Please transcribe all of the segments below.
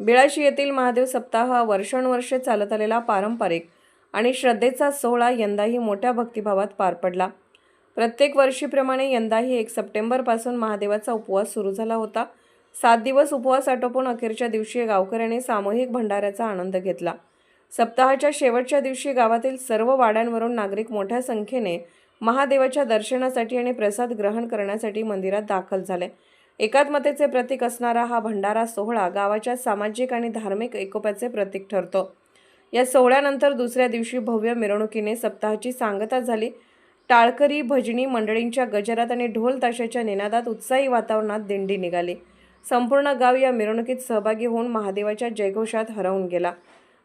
बिळाशी येथील महादेव सप्ताह हा वर्षानुवर्षे चालत आलेला पारंपरिक आणि श्रद्धेचा सोहळा यंदाही मोठ्या भक्तिभावात पार पडला. प्रत्येक वर्षीप्रमाणे यंदाही एक सप्टेंबरपासून महादेवाचा उपवास सुरू झाला होता. सात दिवस उपवास आटोपून अखेरच्या दिवशी गावकऱ्यांनी सामूहिक भंडाऱ्याचा आनंद घेतला. सप्ताहाच्या शेवटच्या दिवशी गावातील सर्व वाड्यांवरून नागरिक मोठ्या संख्येने महादेवाच्या दर्शनासाठी आणि प्रसाद ग्रहण करण्यासाठी मंदिरात दाखल झाले. एकात्मतेचे प्रतीक असणारा हा भंडारा सोहळा गावाच्या सामाजिक आणि धार्मिक एकोप्याचे प्रतीक ठरतो. या सोहळ्यानंतर दुसऱ्या दिवशी भव्य मिरवणुकीने सप्ताहाची सांगता झाली. टाळकरी भजनी मंडळींच्या गजरात आणि ढोल ताशाच्या निनादात उत्साही वातावरणात दिंडी निघाली. संपूर्ण गाव या मिरवणुकीत सहभागी होऊन महादेवाच्या जयघोषात हरवून गेला.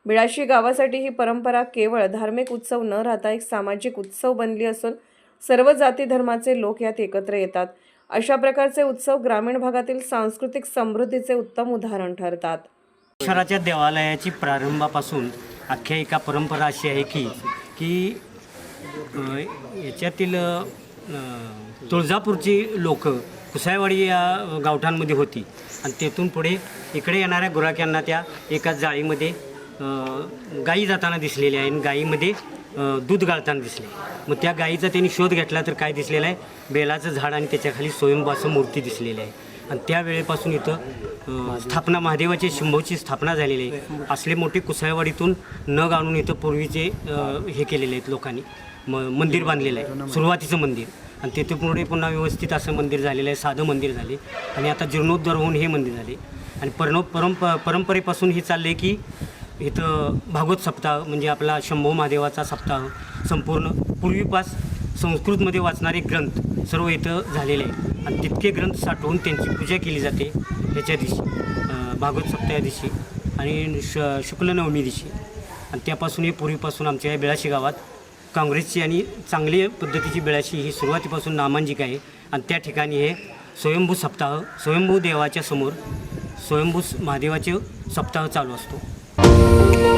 बिळाशी गावासाठी ही परंपरा केवळ धार्मिक उत्सव न राहता एक सामाजिक उत्सव बनली असून सर्व जाती धर्माचे लोक यात एकत्र येतात. अशा प्रकारचे उत्सव ग्रामीण भागातील सांस्कृतिक समृद्धीचे उत्तम उदाहरण ठरतात. शहराच्या देवालयाची प्रारंभापासून आख्यायिका परंपरा अशी आहे की की याच्यातील तुळजापूरची लोक कुसायवाडी या गावठांमध्ये होती. आणि तेथून पुढे इकडे येणाऱ्या गुराख्यांना त्या एका जाळीमध्ये गायी जाताना दिसलेली आहे आणि गायीमध्ये दूध गाळताना दिसले. मग त्या गायीचा त्यांनी शोध घेतला तर काय दिसलेलं आहे? बेलाचं झाड आणि त्याच्याखाली स्वयंपासून मूर्ती दिसलेली आहे. आणि त्यावेळेपासून इथं स्थापना महादेवाची शंभूची स्थापना झालेली आहे. असले मोठे कुसळवाडीतून न आणून इथं पूर्वीचे हे केलेले आहेत लोकांनी. म मंदिर बांधलेलं आहे. सुरुवातीचं मंदिर. आणि तिथे पुढे पुन्हा व्यवस्थित असं मंदिर झालेलं आहे साधं मंदिर झाले. आणि आता जीर्णोद्धार होऊन हे मंदिर झाले. आणि परनो परंप परंपरेपासून हे चाललं आहे की इथं भागवत सप्ताह म्हणजे आपला शंभू महादेवाचा सप्ताह संपूर्ण पूर्वीपास संस्कृतमध्ये वाचणारे ग्रंथ सर्व इथं झालेले आहे आणि तितके ग्रंथ साठवून त्यांची पूजा केली जाते ह्याच्या दिवशी भागवत सप्ताह दिवशी आणि श शुक्ल नवमी दिवशी. आणि त्यापासून हे पूर्वीपासून आमच्या या बेळाशी गावात काँग्रेसची आणि चांगली पद्धतीची बेळाशी ही सुरुवातीपासून नामांजिक आहे. आणि त्या ठिकाणी हे स्वयंभू सप्ताह स्वयंभू देवाच्या समोर स्वयंभू महादेवाचे सप्ताह चालू असतो. Música